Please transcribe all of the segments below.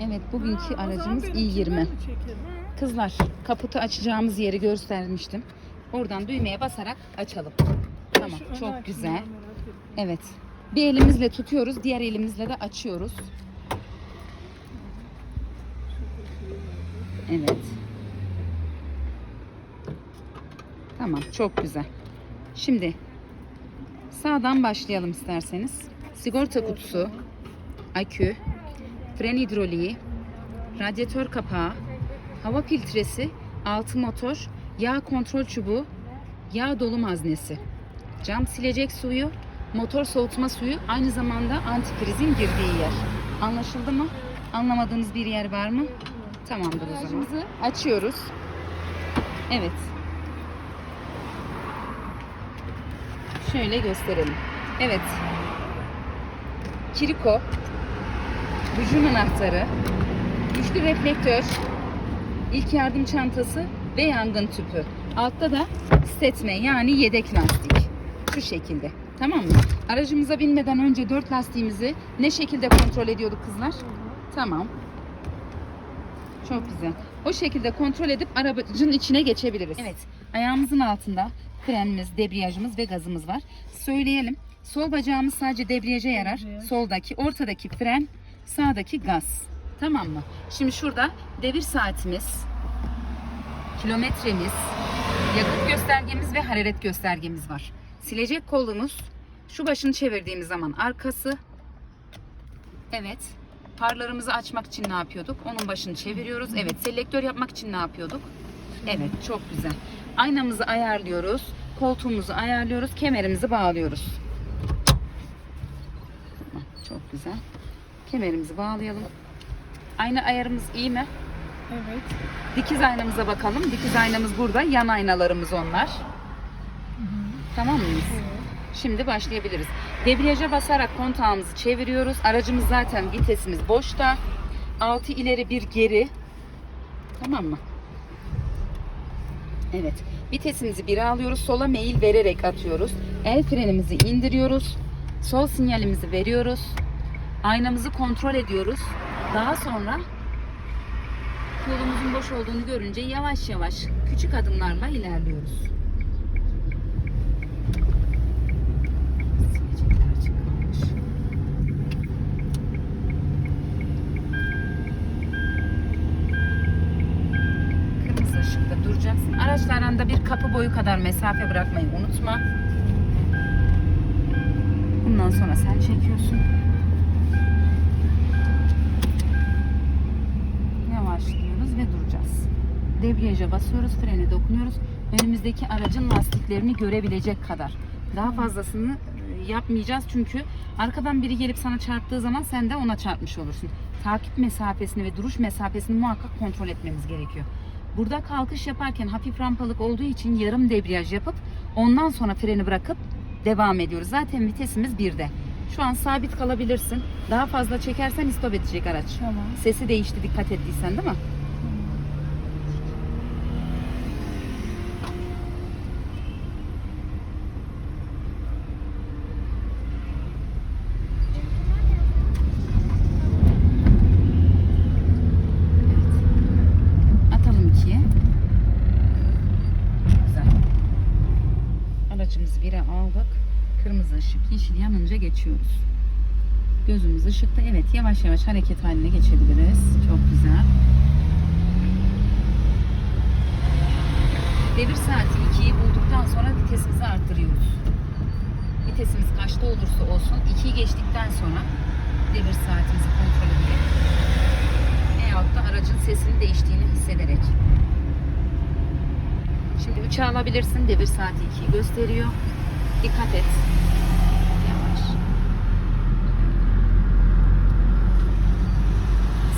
Evet bugünkü aracımız benimkinden i20. mi çekelim? Kızlar kaputu açacağımız yeri göstermiştim. Oradan düğmeye basarak açalım. Tamam çok güzel. Evet. Bir elimizle tutuyoruz, diğer elimizle de açıyoruz. Evet. Tamam, çok güzel. Şimdi sağdan başlayalım isterseniz. Sigorta kutusu, akü, fren hidroliği, radyatör kapağı, hava filtresi, altı motor, yağ kontrol çubuğu, yağ dolum haznesi, cam silecek suyu, motor soğutma suyu, aynı zamanda antifrizin girdiği yer. Anlaşıldı mı? Anlamadığınız bir yer var mı? Tamamdır o zaman. Açıyoruz. Evet. Şöyle gösterelim. Evet. Kiriko, hücum anahtarı, güçlü reflektör, ilk yardım çantası ve yangın tüpü. Altta da setme yani yedek lastik. Şu şekilde. Tamam mı? Aracımıza binmeden önce dört lastiğimizi ne şekilde kontrol ediyorduk kızlar? Tamam. Çok güzel. O şekilde kontrol edip aracın içine geçebiliriz. Evet. Ayağımızın altında frenimiz, debriyajımız ve gazımız var. Söyleyelim. Sol bacağımız sadece debriyaja yarar. Soldaki, ortadaki fren, sağdaki gaz. Tamam mı? Şimdi şurada devir saatimiz, kilometremiz, yakıt göstergemiz ve hararet göstergemiz var. Silecek kolumuz şu başını çevirdiğimiz zaman arkası. Evet. Farlarımızı açmak için ne yapıyorduk? Onun başını çeviriyoruz. Evet. Selektör yapmak için ne yapıyorduk? Evet. Çok güzel. Aynamızı ayarlıyoruz. Koltuğumuzu ayarlıyoruz. Kemerimizi bağlıyoruz. Çok güzel. Kemerimizi bağlayalım. Ayna ayarımız iyi mi? Evet. Dikiz aynamıza bakalım. Dikiz aynamız burada. Yan aynalarımız onlar. Tamam mıyız? Evet. Şimdi başlayabiliriz. Debriyaja basarak kontağımızı çeviriyoruz. Aracımız zaten vitesimiz boşta. 6 ileri bir geri. Tamam mı? Evet. Vitesimizi 1'e alıyoruz. Sola meyil vererek atıyoruz. El frenimizi indiriyoruz. Sol sinyalimizi veriyoruz. Aynamızı kontrol ediyoruz. Daha sonra yolumuzun boş olduğunu görünce yavaş yavaş küçük adımlarla ilerliyoruz. Kırmızı ışıkta duracaksın. Araçla aranda bir kapı boyu kadar mesafe bırakmayı unutma. Bundan sonra sen çekiyorsun. Debriyaja basıyoruz, frene dokunuyoruz. Önümüzdeki aracın lastiklerini görebilecek kadar. Daha fazlasını e, yapmayacağız çünkü arkadan biri gelip sana çarptığı zaman sen de ona çarpmış olursun. Takip mesafesini ve duruş mesafesini muhakkak kontrol etmemiz gerekiyor. Burada kalkış yaparken hafif rampalık olduğu için yarım debriyaj yapıp ondan sonra freni bırakıp devam ediyoruz. Zaten vitesimiz birde. Şu an sabit kalabilirsin. Daha fazla çekersen istop edecek araç. Tamam. Sesi değişti dikkat ettiysen değil mi? Evet. Atalım ikiye. Güzel. Aracımızı bire aldık. Kırmızı ışık, yanınca geçiyoruz. Gözümüz ışıkta. Evet yavaş yavaş hareket haline geçebiliriz. Çok güzel. Devir saati 2'yi bulduktan sonra vitesimizi arttırıyoruz. Vitesimiz kaçta olursa olsun 2'yi geçtikten sonra devir saatimizi kontrol ederek veyahut da aracın sesinin değiştiğini hissederek. Şimdi 3'e alabilirsin. Devir saati 2'yi gösteriyor. Dikkat et. Yavaş.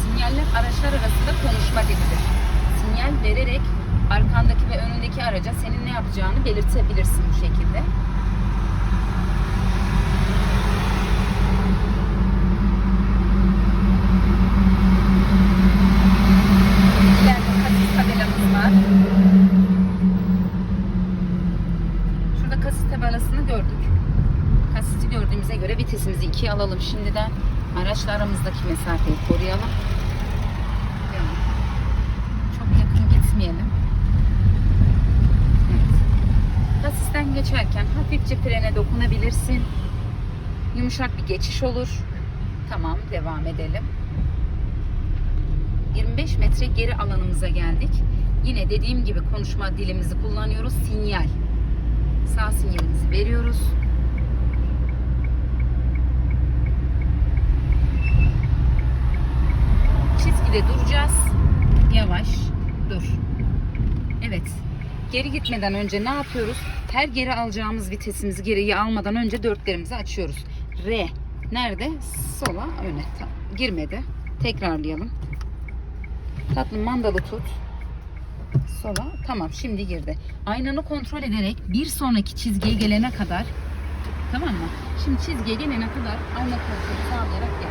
Sinyaller araçlar arasında konuşma dilidir. Sinyal vererek arkandaki ve önündeki araca senin ne yapacağını belirtebilirsin bu şekilde. Gördüğümüze göre vitesimizi ikiye alalım şimdiden. Araçla aramızdaki mesafeyi koruyalım. Geçerken hafifçe frene dokunabilirsin. Yumuşak bir geçiş olur. Tamam devam edelim. 25 metre geri alanımıza geldik. Yine dediğim gibi konuşma dilimizi kullanıyoruz. Sinyal. Sağ sinyalimizi veriyoruz. Çizgide duracağız. Yavaş dur. Evet. Geri gitmeden önce ne yapıyoruz? Her geri alacağımız vitesimizi geriye almadan önce dörtlerimizi açıyoruz. R. Nerede? Sola, öne. Ta- Girmedi. Tekrarlayalım. Tatlım mandalı tut. Sola. Tamam şimdi girdi. Aynanı kontrol ederek bir sonraki çizgiye gelene kadar Tamam mı? Şimdi çizgiye gelene kadar ayna kontrolü sağlayarak gel.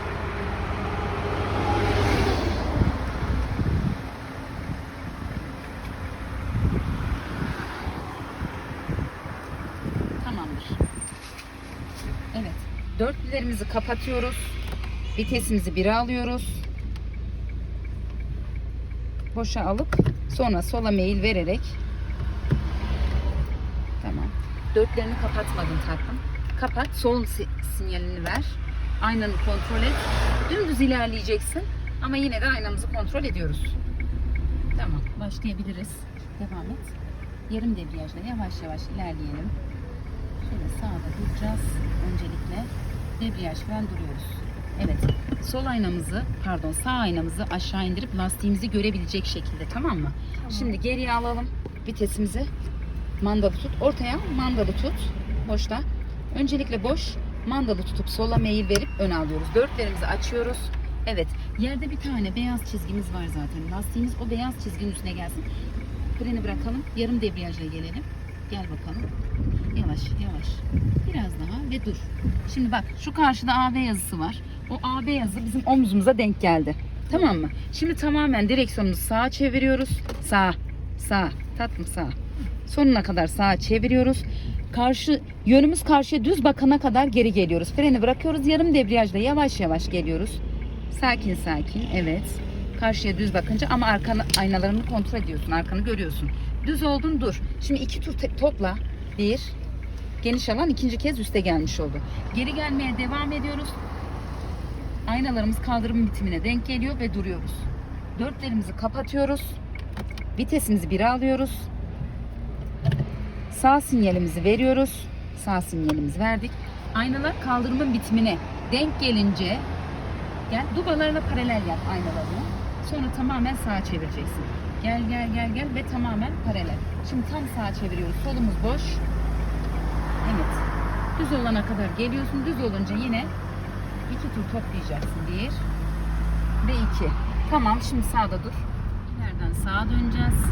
Tamamdır. Evet. Dörtlülerimizi kapatıyoruz. Vitesimizi bire alıyoruz. Boşa alıp sonra sola meyil vererek Tamam. Dörtlerini kapatmadın tatlım. Kapat. Sol si- sinyalini ver. Aynanı kontrol et. Dümdüz ilerleyeceksin. Ama yine de aynamızı kontrol ediyoruz. Tamam. Başlayabiliriz. Devam et. Yarım debriyajla yavaş yavaş ilerleyelim. Şöyle sağda duracağız. Öncelikle debriyaj falan duruyoruz. Evet. Sol aynamızı, pardon sağ aynamızı aşağı indirip lastiğimizi görebilecek şekilde tamam mı? Şimdi geriye alalım vitesimizi. Mandalı tut. Ortaya mandalı tut. Boşta. Öncelikle boş. Mandalı tutup sola meyil verip öne alıyoruz. Dörtlerimizi açıyoruz. Evet. Yerde bir tane beyaz çizgimiz var zaten. Lastiğimiz o beyaz çizginin üstüne gelsin. Freni bırakalım. Yarım debriyajla gelelim. Gel bakalım. Yavaş yavaş. Biraz daha ve dur. Şimdi bak şu karşıda AB yazısı var. O AB yazı bizim omzumuza denk geldi. Tamam mı? Şimdi tamamen direksiyonumuzu sağa çeviriyoruz. Sağ. Sağ. Tatlım sağ. Sonuna kadar sağa çeviriyoruz. Karşı yönümüz karşıya düz bakana kadar geri geliyoruz. Freni bırakıyoruz. Yarım debriyajla yavaş yavaş geliyoruz. Sakin sakin. Evet. Karşıya düz bakınca ama arkanı aynalarını kontrol ediyorsun. Arkanı görüyorsun. Düz oldun dur. Şimdi iki tur topla. Bir. Geniş alan ikinci kez üste gelmiş oldu. Geri gelmeye devam ediyoruz. Aynalarımız kaldırım bitimine denk geliyor ve duruyoruz. Dörtlerimizi kapatıyoruz. Vitesimizi bire alıyoruz. Sağ sinyalimizi veriyoruz. Sağ sinyalimizi verdik. Aynalar kaldırımın bitimine denk gelince gel dubalarla paralel yap aynalarını. Sonra tamamen sağa çevireceksin. Gel gel gel gel ve tamamen paralel. Şimdi tam sağa çeviriyoruz. Solumuz boş. Evet. Düz olana kadar geliyorsun. Düz olunca yine iki tur toplayacaksın. Bir ve iki. Tamam şimdi sağda dur. Nereden sağa döneceğiz.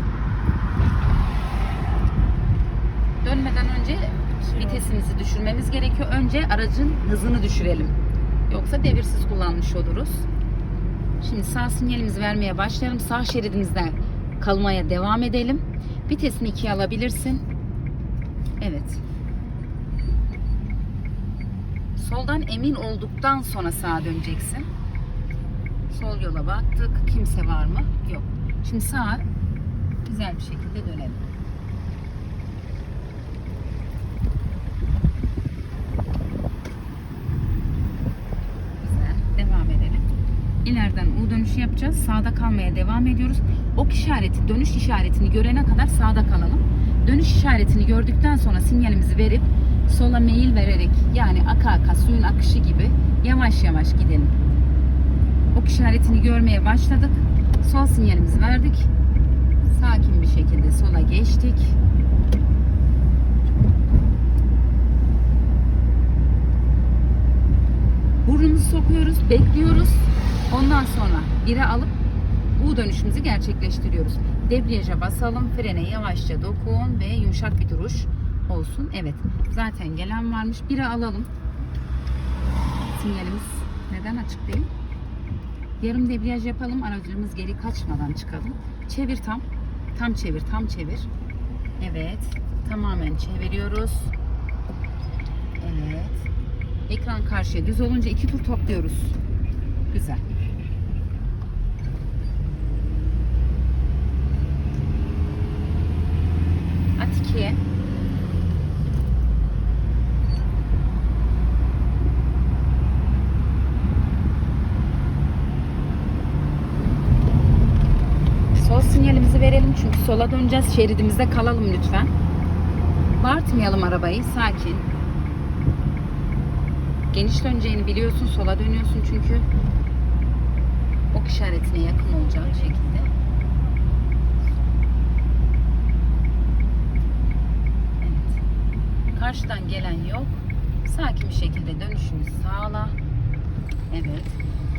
Dönmeden önce vitesimizi düşürmemiz gerekiyor. Önce aracın hızını düşürelim. Yoksa devirsiz kullanmış oluruz. Şimdi sağ sinyalimizi vermeye başlayalım. Sağ şeridimizden kalmaya devam edelim. Vitesini ikiye alabilirsin. Evet. Soldan emin olduktan sonra sağa döneceksin. Sol yola baktık. Kimse var mı? Yok. Şimdi sağa güzel bir şekilde dönelim. Güzel. Devam edelim. İleriden U dönüşü yapacağız. Sağda kalmaya devam ediyoruz. Ok işareti, dönüş işaretini görene kadar sağda kalalım. Dönüş işaretini gördükten sonra sinyalimizi verip sola meyil vererek yani aka aka suyun akışı gibi yavaş yavaş gidelim. Ok işaretini görmeye başladık. Sol sinyalimizi verdik. Sakin bir şekilde sola geçtik. Burnumuzu sokuyoruz, bekliyoruz. Ondan sonra bire alıp U dönüşümüzü gerçekleştiriyoruz. Debriyaja basalım, frene yavaşça dokun ve yumuşak bir duruş olsun. Evet, zaten gelen varmış. Bire alalım. Sinyalimiz neden açık değil? Yarım debriyaj yapalım, aracımız geri kaçmadan çıkalım. Çevir tam, tam çevir, tam çevir. Evet, tamamen çeviriyoruz. Evet. Ekran karşıya düz olunca iki tur topluyoruz. Güzel. At ikiye. verelim çünkü sola döneceğiz. Şeridimizde kalalım lütfen. Bağırtmayalım arabayı. Sakin. Geniş döneceğini biliyorsun. Sola dönüyorsun çünkü. Ok işaretine yakın olacak şekilde. Evet. Karşıdan gelen yok. Sakin bir şekilde dönüşünü sağla. Evet.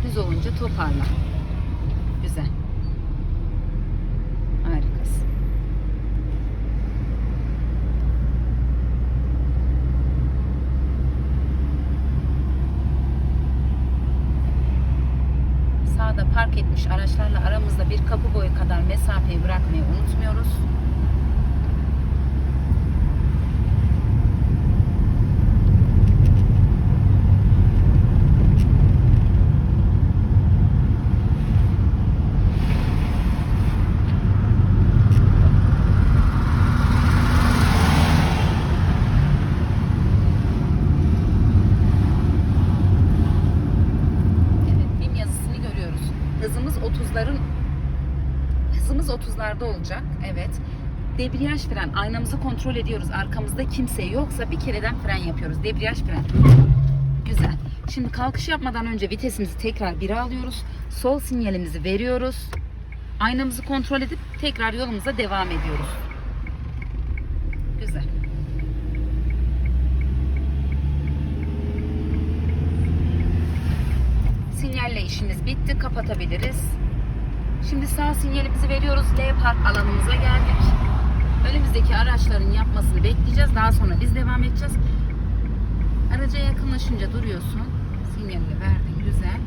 Düz olunca toparla. Güzel. Harikasın. Sağda park etmiş araçlarla aramızda bir kapı boyu kadar mesafeyi 30'larda olacak. Evet. Debriyaj fren. Aynamızı kontrol ediyoruz. Arkamızda kimse yoksa bir kereden fren yapıyoruz. Debriyaj fren. Güzel. Şimdi kalkış yapmadan önce vitesimizi tekrar 1'e alıyoruz. Sol sinyalimizi veriyoruz. Aynamızı kontrol edip tekrar yolumuza devam ediyoruz. Güzel. Sinyalle işimiz bitti. Kapatabiliriz. Şimdi sağ sinyalimizi veriyoruz. L park alanımıza geldik. Önümüzdeki araçların yapmasını bekleyeceğiz. Daha sonra biz devam edeceğiz. Araca yakınlaşınca duruyorsun. Sinyalini verdin. Güzel.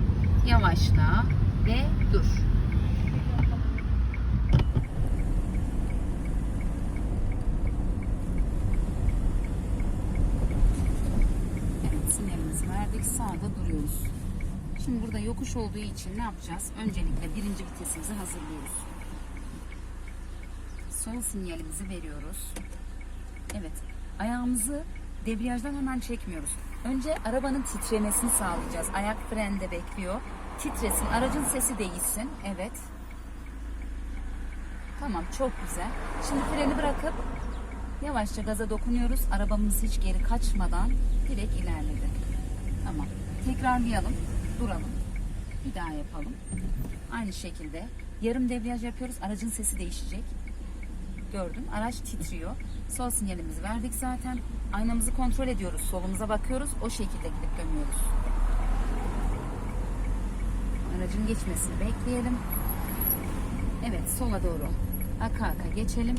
Yavaşla ve dur. Evet sinyalimizi verdik. Sağda duruyoruz. Şimdi burada yokuş olduğu için ne yapacağız? Öncelikle birinci vitesimizi hazırlıyoruz. Sol sinyalimizi veriyoruz. Evet. Ayağımızı debriyajdan hemen çekmiyoruz. Önce arabanın titremesini sağlayacağız. Ayak frende bekliyor. Titresin. Aracın sesi değilsin. Evet. Tamam çok güzel. Şimdi freni bırakıp yavaşça gaza dokunuyoruz. Arabamız hiç geri kaçmadan direkt ilerledi. Tamam. Tekrarlayalım. Duralım. Bir daha yapalım. Aynı şekilde yarım debriyaj yapıyoruz. Aracın sesi değişecek. Gördüm. Araç titriyor. Sol sinyalimizi verdik zaten. Aynamızı kontrol ediyoruz. Solumuza bakıyoruz. O şekilde gidip dönüyoruz. Aracın geçmesini bekleyelim. Evet sola doğru aka aka geçelim.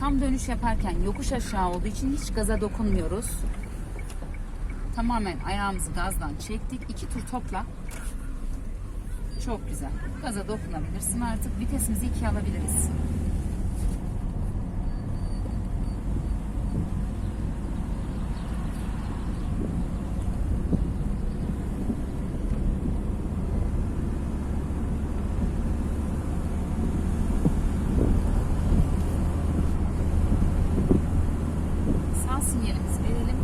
Tam dönüş yaparken yokuş aşağı olduğu için hiç gaza dokunmuyoruz. Tamamen ayağımızı gazdan çektik. İki tur topla. Çok güzel. Gaza dokunabilirsin artık. Vitesimizi ikiye alabiliriz. Sağ sinyalimizi verelim.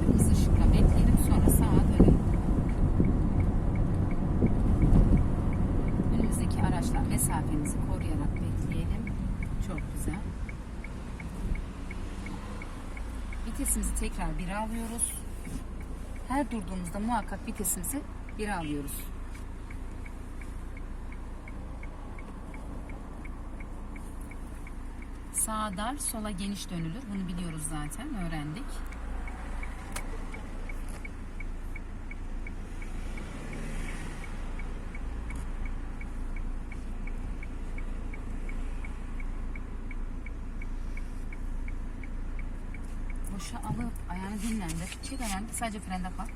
Kırmızı ışıkla bekleyelim sonra sağa dönelim. Önümüzdeki araçlar mesafemizi koruyarak bekleyelim. Güzel. Vitesimizi tekrar 1'e alıyoruz. Her durduğumuzda muhakkak vitesimizi 1'e alıyoruz. Sağa dar, sola geniş dönülür. Bunu biliyoruz zaten, öğrendik. Boşa alıp ayağını dinlendir. Çek ayağını, sadece frende kal.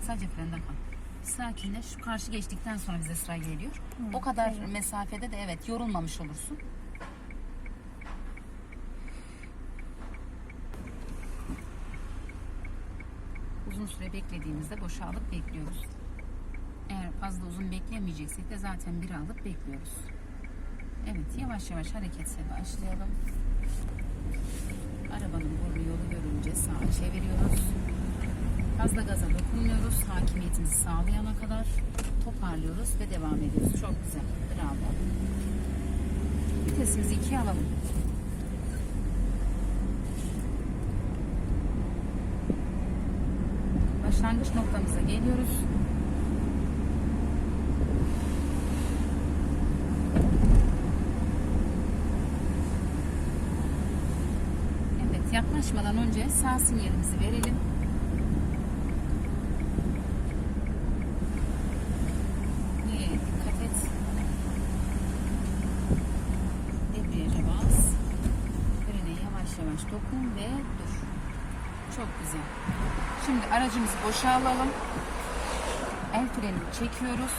Sadece frende kal. Sakinle şu karşı geçtikten sonra bize sıra geliyor. o kadar mesafede de evet yorulmamış olursun. uzun süre beklediğimizde boşalıp bekliyoruz. Eğer fazla uzun beklemeyeceksek de zaten bir alıp bekliyoruz. Evet yavaş yavaş hareketse başlayalım. Arabanın burnu yolu görünce sağa çeviriyoruz. Fazla gaza dokunmuyoruz. Hakimiyetimizi sağlayana kadar toparlıyoruz ve devam ediyoruz. Çok güzel. Bravo. Vitesimizi ikiye alalım. Başlangıç noktamıza geliyoruz. Evet, yaklaşmadan önce sağ sinyalimizi verelim. Neye dikkat et. Debriyaja yavaş yavaş dokun ve dur. Çok güzel. Şimdi aracımızı boşa alalım. El frenini çekiyoruz.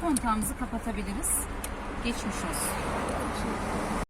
Kontağımızı kapatabiliriz. Geçmiş olsun.